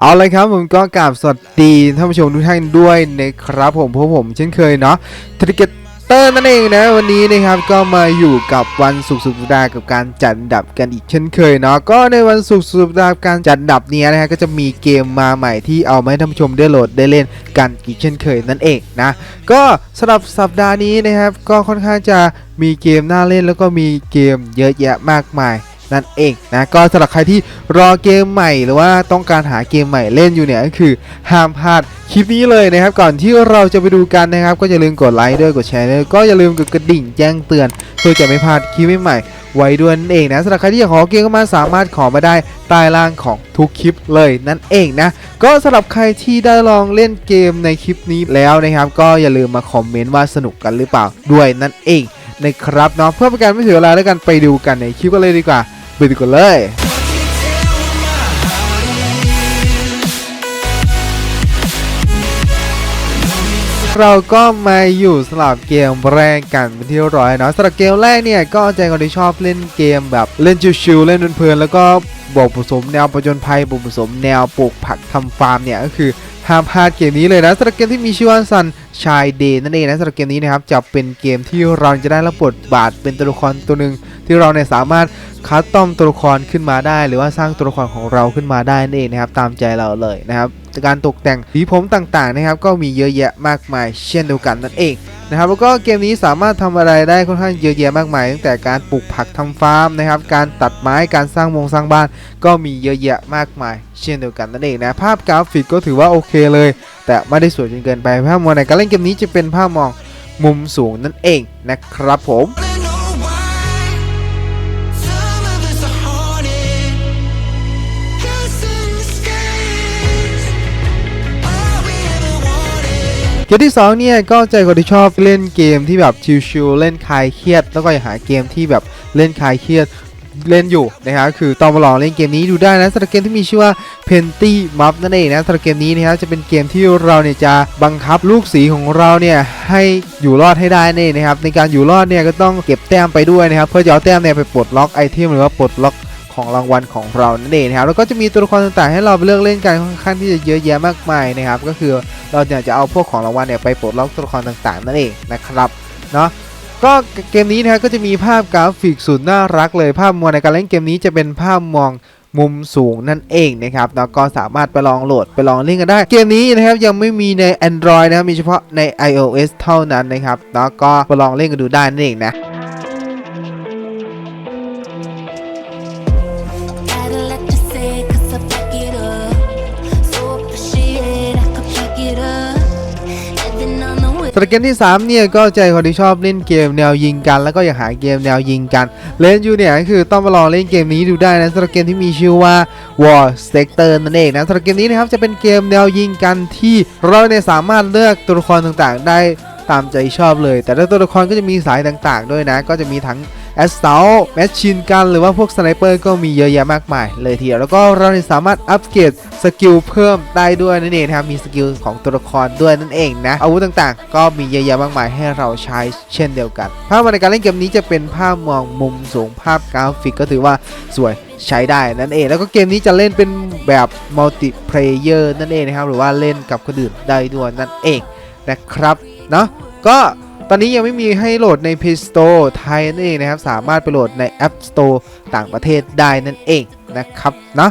เอาเลยครับผมก็กราบสวัสดีท่านผู้ชมทุกท่านด้วยนะครับผมพวกผมเช่นเคยเนาะทริกเกเตอร์นั่นเองนะวันนี้นะครับก็มาอยู่กับวันศุกร์สุดสัปดาห์กับการจัดดับกันอีกเช่นเคยเนาะก็ในวันศุกร์สุดสัปดาห์การจัดดับเนี้ยนะฮะก็จะมีเกมมาใหม่ที่เอามาให้ท่านผู้ชมได้โหลดได้เล่นกันอีกเช่นเคยนั่นเองนะก็สำหรับสัปดาห์นี้นะครับก็ค่อนข้างจะมีเกมน่าเล่นแล้วก็มีเกมเยอะแยะมากมาย นั่นเองนะก็สำหรับใครที่รอเกมใหม่หรือว่าต้องการหาเกมใหม่เล่นอยู่เนี่ยก็คือห้ามพลาดคลิปนี้เลยนะครับ ก่อนที่เราจะไปดูกันนะครับ ก็อย่าลืมกดไลค์ด้วยกดแชร์ด้วยก็อย่าลืมกดกระดิ่งแจ้งเตือน เพื่อจะไม่พลาดคลิปใหม่ไว้ด้วยนั่นเองนะสำหรับใครที่อยากขอเกมก็มาสามารถขอมาได้ใต้ล่างของทุกคลิปเลยนั่นเองนะก็สำหรับใครที่ได้ลองเล่นเกมในคลิปนี้แล้วนะครับ ก็อย่าลืมมาคอมเมนต์ว่าสนุกกันหรือเปล่าด้วยนั่นเองนะครับเนาะเพื่อเป็นการไม่เสียเวลาแล้วกันไปดูกันในคลิปกันเลยดีกว่า ไปดูกันเลยเราก็มาอยู่สลับเกมแรกกันเป็นที่ร้อยเนาะสำหรับเกมแรกเนี่ยก็ใจคนที่ชอบเล่นเกมแบบเล่นชิวๆเล่นเพลินๆแล้วก็บวกผสมแนวประจนภัยบวกผสมแนวปลูกผักทำฟาร์มเนี่ยก็คือ ห้ามพลาดเกมนี้เลยนะสำหรับเกมที่มีชื่อว่าซันชายเดย์นั่นเองนะสำหรับเกมนี้นะครับจะเป็นเกมที่เราจะได้รับบทบาทเป็นตัวละครตัวหนึ่งที่เราเนี่ยสามารถคัสตอมตัวละครขึ้นมาได้ หรือว่าสร้างตัวละครของเราขึ้นมาได้นั่นเองนะครับตามใจเราเลยนะครับการตกแต่งสีผมต่างๆนะครับก็มีเยอะแยะมากมายเช่นเดียวกันนั่นเอง นะครับแล้วก็เกมนี้สามารถทำอะไรได้ค่อนข้างเยอะแยะมากมายตั้งแต่การปลูกผักทำฟาร์มนะครับการตัดไม้การสร้างวงสร้างบ้าน ก็มีเยอะแยะมากมาย เช่นเดียวกันนั่นเองนะภาพกราฟิกก็ถือว่าโอเคเลย แต่ไม่ได้สวยจนเกินไปภาพมองในการเล่นเกมนี้จะเป็นภาพมองมุมสูงนั่นเองนะครับผม เกมที่2เนี่ยก็ใจคนที่ชอบเล่นเกมที่แบบชิลๆเล่นคลายเครียด แล้วก็อยากหาเกมที่แบบเล่นคลายเครียดเล่นอยู่นะครับคือต้องมาลองเล่นเกมนี้ดูได้นะสำหรับเกมที่มีชื่อว่า p e n t y m u p นั่นเองนะสำหรับเกมนี้นะครับจะเป็นเกมที่เราเนี่ยจะบังคับลูกสีของเราเนี่ยให้อยู่รอดให้ได้นั่นะครับในการอยู่รอดเนี่ยก็ต้องเก็บแต้มไปด้วยนะครับเพื่อจะเอาแต้มเนี่ยไปปลดล็อกไอเทมหรือว่าปลดล็อก ของรางวัลของเรานั่นเองนะครับแล้วก็จะมีตัวละครต่างๆ ให้เราเลือกเล่นกันค่อนข้างที่จะเยอะแยะมากมายนะครับ ก็คือเราเนี่ยจะเอาพวกของรางวัลเนี่ยไปปลดล็อกตัวละครต่างๆ นั่นเองนะครับเนาะก็เกมนี้นะครับก็จะมีภาพกราฟิกสุดน่ารักเลยภาพมวลในการเล่นเกมนี้จะเป็นภาพมองมุมสูงนั่นเองนะครับแล้วก็สามารถไปลองโหลดไปลองเล่นกันได้ เกมนี้นะครับยังไม่มีใน Android นะครับมีเฉพาะใน iOS เท่านั้นนะครับแล้วก็ไปลองเล่นกันดูได้นั่นเองนะ สำหรับเกมที่ 3 เนี่ยก็ใจคนที่ชอบเล่นเกมแนวยิงกัน แล้วก็อยากหาเกมแนวยิงกันเล่นอยู่เนี่ยก็คือต้องมาลองเล่นเกมนี้ดูได้นะสำหรับเกมที่มีชื่อว่า War Sector นั่นเองนะสำหรับเกมนี้นะครับจะเป็นเกมแนวยิงกันที่เราเนี่ยสามารถเลือกตัวละครต่างๆ ได้ตามใจชอบเลย แต่ละตัวละครก็จะมีสายต่างๆ ด้วยนะ ก็จะมีทั้ง แอสเซลแมชชีนกันหรือว่าพวกสไนเปอร์ก็มีเยอะแยะมากมาย เลยทีเดียวแล้วก็เราสามารถอัปเกรดสกิลเพิ่มได้ด้วยนั่นเองนะครับมีสกิลของตัวละครด้วยนั่นเองนะอาวุธต่างๆ ก็มีเยอะแยะมากมายให้เราใช้เช่นเดียวกัน ภาพในการเล่นเกมนี้จะเป็นภาพมองมุมสูงภาพกราฟิกก็ถือว่าสวยใช้ได้นั่นเอง แล้วก็เกมนี้จะเล่นเป็นแบบมัลติเพลเยอร์นั่นเองนะครับหรือว่าเล่นกับคนอื่นได้ด้วยนั่นเองนะครับเนาะก็ ตอนนี้ยังไม่มีให้โหลดใน Play Store ไทยนั่นเองนะครับ สามารถไปโหลดใน App Store ต่างประเทศได้นั่นเองนะครับเนะ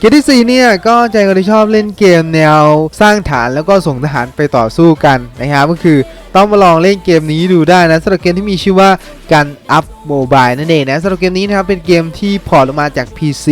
เกมที่ 4 เนี่ย ก็ใจคนที่ชอบเล่นเกมแนวสร้างฐานแล้วก็ส่งทหารไปต่อสู้กันนะครับก็คือต้องมาลองเล่นเกมนี้ดูได้นะสำหรับเกมที่มีชื่อว่ากันอัพโมบายนั่นเองนะสำหรับเกมนี้นะครับเป็นเกมที่พอร์ตลงมาจาก PC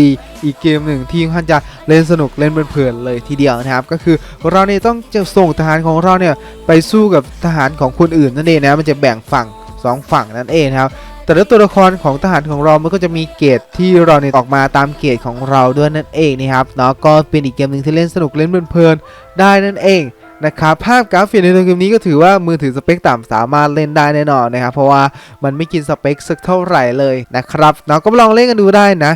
อีกเกมหนึ่งที่ค่อนจะเล่นสนุกเล่นเพลินเลยทีเดียวนะครับ ก็คือเราเนี่ยต้องจะส่งทหารของเราเนี่ยไปสู้กับทหารของคนอื่นนั่นเองนะมันจะแบ่งฝั่งสองฝั่งนั่นเองนะครับ แต่ละตัวละครของทหารของเรามันก็จะมีเกรดที่เราเนี่ยออกมาตามเกรดของเราด้วยนั่นเองนะครับเนาะก็เป็นอีกเกมหนึ่งที่เล่นสนุกเล่นเพลินๆได้นั่นเองนะครับภาพกราฟิกในตัวเกมนี้ก็ถือว่ามือถือสเปคต่ำสามารถเล่นได้แน่นอนนะครับเพราะว่ามันไม่กินสเปคสักเท่าไหร่เลยนะครับเนาะก็ลองเล่นกันดูได้นะ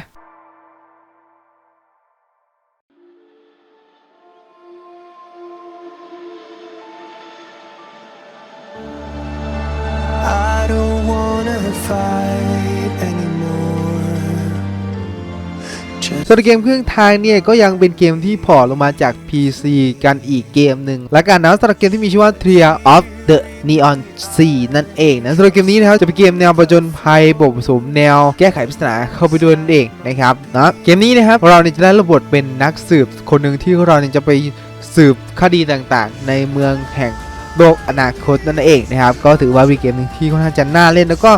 ส่วนเกมเครื่องทางเนี่ยก็ยังเป็นเกมที่พอลงมาจาก PC กันอีกเกมหนึ่งและกันนะสำหรับเกมที่มีชื่อว่า t r i a of the Neon 4 นั่นเองนะสำหรับเกมนี้นะครับจะเป็นเกมแนวประจนภัยบทผสมแนวแก้ไขปริศนาเข้าไปด้วยนั่นเองนะครับนะเกมนี้นะครับเรานี่จะได้ระบบเป็นนักสืบคนหนึ่งที่เราเนี่จะไปสืบคดีต่างๆ ในเมืองแห่ง โลกอนาคตนั่นเองนะครับ ก็ถือว่าเป็นเกมหนึ่งที่ค่อนข้างจะน่าเล่น แล้วก็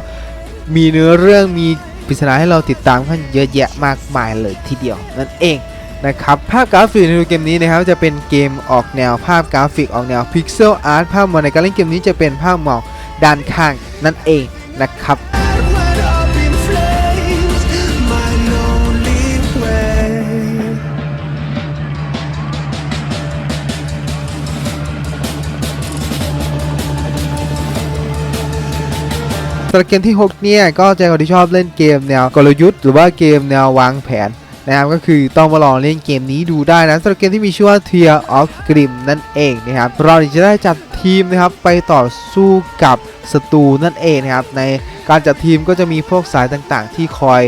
มีเนื้อเรื่องมีปริศนาให้เราติดตามกันเยอะแยะมากมายเลยทีเดียวนั่นเองนะครับภาพกราฟิกในเกมนี้นะครับจะเป็นเกมออกแนวภาพกราฟิกออกแนวพิกเซลอาร์ตภาพมองในการเล่นเกมนี้จะเป็นภาพหมอกด้านข้างนั่นเองนะครับ สำหรับเกมที่ 6 เนี่ย ก็จะคนที่ชอบเล่นเกมแนวกลยุทธ์หรือว่าเกมแนววางแผนนะครับก็คือต้องมาลองเล่นเกมนี้ดูได้นะสำหรับเกมที่มีชื่อว่า Tear of Grim นั่นเองนะครับเราจะได้จัดทีมนะครับไปต่อสู้กับศัตรูนั่นเองนะครับในการจัดทีมก็จะมีพวกสายต่างๆ ที่คอย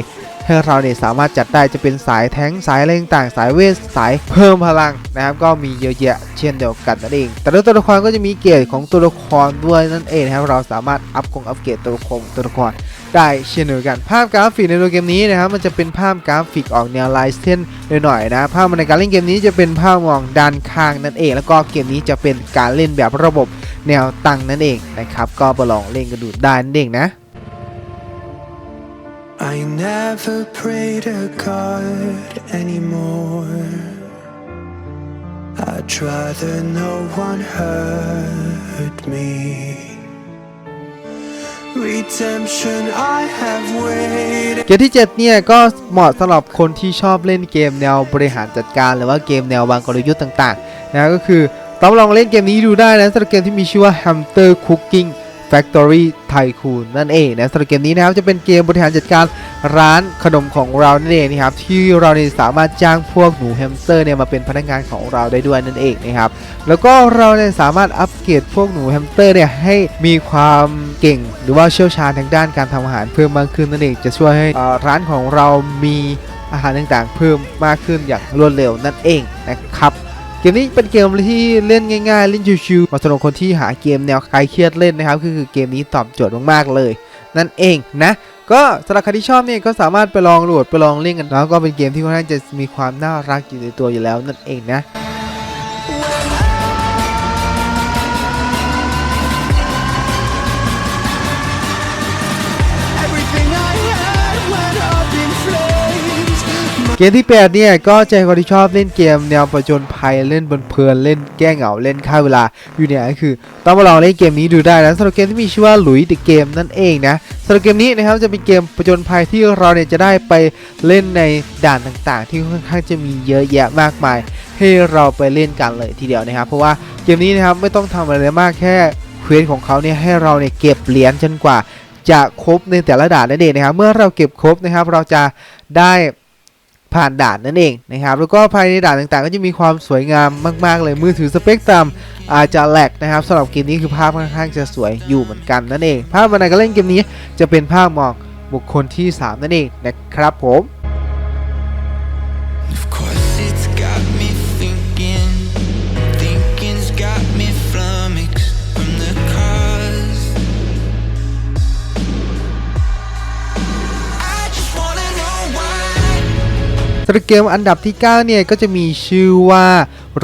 ให้เราเนี่ยสามารถจัดได้จะเป็นสายแท้งสายอะไรต่างๆสายเวทสายเพิ่มพลังนะครับก็มีเยอะแยะเช่นเดียวกันนั่นเอง แต่ละตัวละครก็จะมีเกรดของตัวละครด้วยนั่นเองนะครับเราสามารถอัพกงอัพเกรดตัวละครตัวละครได้เช่นเดียวกันภาพกราฟิกในตัวเกมนี้นะครับมันจะเป็นภาพกราฟิกออกแนวลายเส้นหน่อยๆนะภาพในการเล่นเกมนี้จะเป็นภาพมองด้านข้างนั่นเอง แล้วก็เกมนี้จะเป็นการเล่นแบบระบบแนวตั้งนั่นเองนะครับก็ไปลองเล่นกันดูได้นั่นเองนะ I never pray to God anymore. I'd rather no one hurt me. Redemption, I have waited. เกมที่ 7 เนี่ย ก็เหมาะสำหรับคนที่ชอบเล่นเกมแนวบริหารจัดการ หรือว่าเกมแนววางกลยุทธ์ต่างๆ นะก็คือต้องลองเล่นเกมนี้ดูได้นะสำหรับเกมที่มีชื่อว่า Hamster Cooking Factory Tycoon นั่นเองนะสำหรับเกมนี้นะครับจะเป็นเกมบริหารจัดการร้านขนมของเรานั่นเองนะครับที่เราเนี่ยสามารถจ้างพวกหนูแฮมสเตอร์เนี่ยมาเป็นพนักงานของเราได้ด้วยนั่นเองนะครับแล้วก็เราเนี่ยสามารถอัปเกรดพวกหนูแฮมสเตอร์เนี่ยให้มีความเก่ง หรือว่าเชี่ยวชาญทางด้านการทำอาหารเพิ่มมากขึ้นนั่นเองจะช่วยให้ร้านของเรามีอาหารต่างๆ เพิ่มมากขึ้นอย่างรวดเร็วนั่นเองนะครับ เกมนี้เป็นเกมที่เล่นง่าย ๆ เล่นชิวๆมาสำหรับคนที่หาเกมแนวคลายเครียดเล่นนะครับคือเกมนี้ตอบโจทย์มากๆเลย นั่นเองนะ ก็สำหรับใครที่ชอบเนี่ยก็สามารถไปลองโหลดไปลองเล่นกันแล้วก็เป็นเกมที่ค่อนข้างจะมีความน่ารักอยู่ในตัวอยู่แล้วนั่นเองนะ เกมที่ 8 เนี่ย ก็ใจคนที่ชอบเล่นเกมแนวประจนภัยเล่นบนเพลินเล่นแก้เหงาเล่นฆ่าเวลาอยู่เนี่ยก็คือต้องมาลองเล่นเกมนี้ดูได้นะสำหรับเกมที่มีชื่อว่าหลุยส์เดอะเกมนั่นเองนะสำหรับเกมนี้นะครับจะเป็นเกมประจนภัยที่เราเนี่ยจะได้ไปเล่นในด่านต่างๆ ที่ค่อนข้างจะมีเยอะแยะมากมาย ให้เราไปเล่นกันเลยทีเดียวนะครับ เพราะว่าเกมนี้นะครับไม่ต้องทำอะไรมากแค่เควสของเขาเนี่ยให้เราเนี่ยเก็บเหรียญจนกว่า จะครบในแต่ละด่านนั่นเองนะครับเมื่อเราเก็บครบนะครับเราจะได้ ผ่านด่านนั่นเองนะครับแล้วก็ภายในด่านต่างๆ ก็จะมีความสวยงามมาก ๆ เลยมือถือสเปคต่ำอาจจะแหลกนะครับสำหรับเกมนี้คือภาพค่อนข้างจะสวยอยู่เหมือนกันนั่นเอง ภาพวันไหนก็เล่นเกมนี้จะเป็นภาพมองบุคคลที่ 3 นั่นเองนะครับผม สำหรับเกมอันดับที่ 9 เนี่ย ก็จะมีชื่อว่า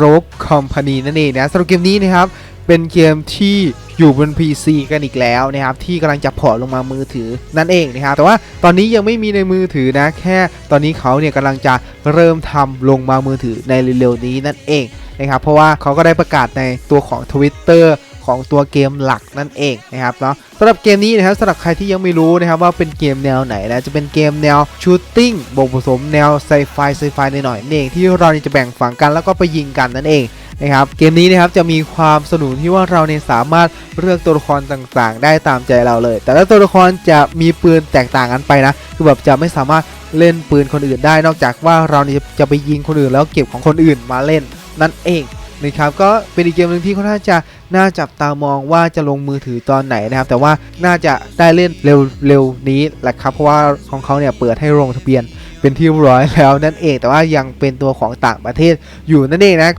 Rogue Company นั่นเองนะสำหรับเกมนี้นะครับ เป็นเกมที่อยู่บน PC กันอีกแล้วนะครับ ที่กำลังจะพอร์ตลงมามือถือนั่นเองนะครับ แต่ว่าตอนนี้ยังไม่มีในมือถือนะ แค่ตอนนี้เขาเนี่ยกำลังจะเริ่มทำลงมามือถือในเร็วๆนี้นั่นเองนะครับเพราะว่าเขาก็ได้ประกาศในตัวของ Twitter ของตัวเกมหลักนั่นเองนะครับเนาะสำหรับเกมนี้นะครับสำหรับใครที่ยังไม่รู้นะครับว่าเป็นเกมแนวไหนนะจะเป็นเกมแนวชูตติ้งบวกผสมแนวไซไฟไซไฟหน่อยๆนั่นเองที่เราจะแบ่งฝั่งกันแล้วก็ไปยิงกันนั่นเองนะครับเกมนี้นะครับจะมีความสนุกที่ว่าเราเนี่ยสามารถเลือกตัวละครต่างๆ ได้ตามใจเราเลย แต่ละตัวละครจะมีปืนแตกต่างกันไปนะคือแบบจะไม่สามารถเล่นปืนคนอื่นได้นอกจากว่าเราเนี่ยจะไปยิงคนอื่นแล้วเก็บของคนอื่นมาเล่นนั่นเองนะครับก็เป็นอีกเกมหนึ่งที่ค่อนข้างจะ น่าจับตามองว่าจะลงมือถือตอนไหนนะครับ แต่ว่าน่าจะได้เล่นเร็วๆนี้แหละครับ เพราะว่าของเขาเนี่ยเปิดให้ลงทะเบียนเป็นที่เรียบร้อยแล้วนั่นเอง แต่ว่ายังเป็นตัวของต่างประเทศอยู่นั่นเองนะ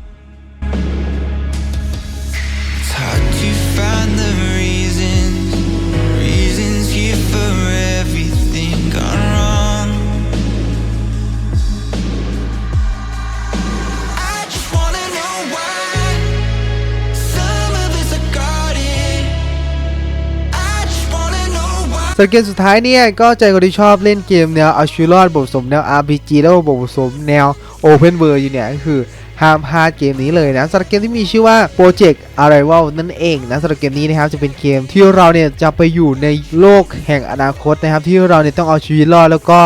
ส่วนเกมสุดท้ายเนี่ยก็ใจคนที่ชอบเล่นเกมแนวเอาชีวิตรอดบทผสมแนว RPG แล้วก็บทผสมแนว Open World อยู่เนี่ยก็คือห้ามพลาดเกมนี้เลยนะสำหรับเกมที่มีชื่อว่า Project Arrival นั่นเองนะสำหรับเกมนี้นะครับจะเป็นเกมที่เราเนี่ยจะไปอยู่ในโลกแห่งอนาคตนะครับที่เราเนี่ยต้องเอาชีวิตรอดแล้วก็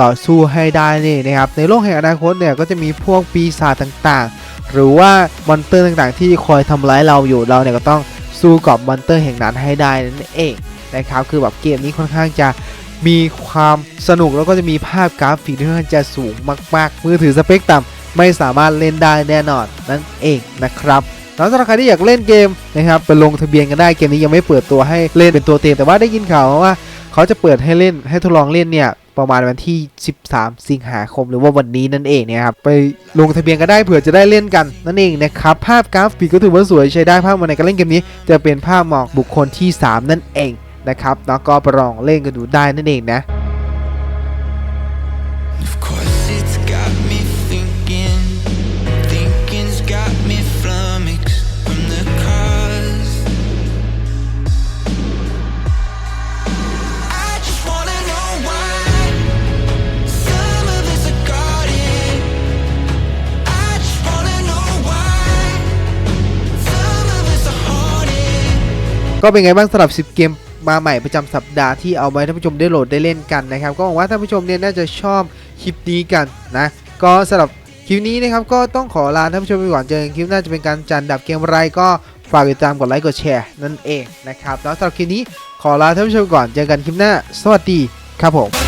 ต่อสู้ให้ได้นี่นะครับในโลกแห่งอนาคตเนี่ยก็จะมีพวกปีศาจต่างๆ หรือว่ามอนเตอร์ต่างๆ ที่คอยทำร้ายเราอยู่เราเนี่ยก็ต้องสู้กับมอนเตอร์แห่งนั้นให้ได้นั่นเอง นะครับคือแบบเกมนี้ค่อนข้างจะมีความสนุกแล้วก็จะมีภาพกราฟิกที่ค่อนข้างจะสูงมากๆ มือถือสเปคต่ำไม่สามารถเล่นได้แน่นอนนั่นเองนะครับแล้วสำหรับใครที่อยากเล่นเกมนะครับไปลงทะเบียนกันได้เกมนี้ยังไม่เปิดตัวให้เล่นเป็นตัวเต็มแต่ว่าได้ยินข่าวมาว่าเขาจะเปิดให้เล่นให้ทดลองเล่นเนี่ยประมาณวันที่ 13 สิงหาคมหรือว่าวันนี้นั่นเองเนี่ยครับไปลงทะเบียนกันได้เผื่อจะได้เล่นกันนั่นเองนะครับภาพกราฟิกก็ถือว่าสวยใช้ได้ภาพวันไหนการเล่นเกมนี้ จะเป็นภาพหมอกบุคคลที่ 3 นั่นเอง นะครับแล้วก็ไปลองเล่นกันดูได้นั่นเองนะ Of course, it's got me thinking. Thinking's got me flummoxed from the cause. I just wanna know why some of us are guarded. I just wanna know why some of us are haunted. ก็เป็นไงบ้างสำหรับ 10 เกม มาใหม่ประจำสัปดาห์ที่เอาไว้ท่านผู้ชมได้โหลดได้เล่นกันนะครับ ก็หวังว่าท่านผู้ชมเนี่ยน่าจะชอบคลิปนี้กันนะ ก็สำหรับคลิปนี้นะครับก็ต้องขอลาท่านผู้ชมไปก่อนเจอกันคลิปหน้าจะเป็นการจันดับเกมอะไรก็ฝากติดตามกดไลค์กดแชร์นั่นเองนะครับแล้วสำหรับคลิปนี้ขอลาท่านผู้ชมก่อนเจอกันคลิปหน้า สวัสดีครับผม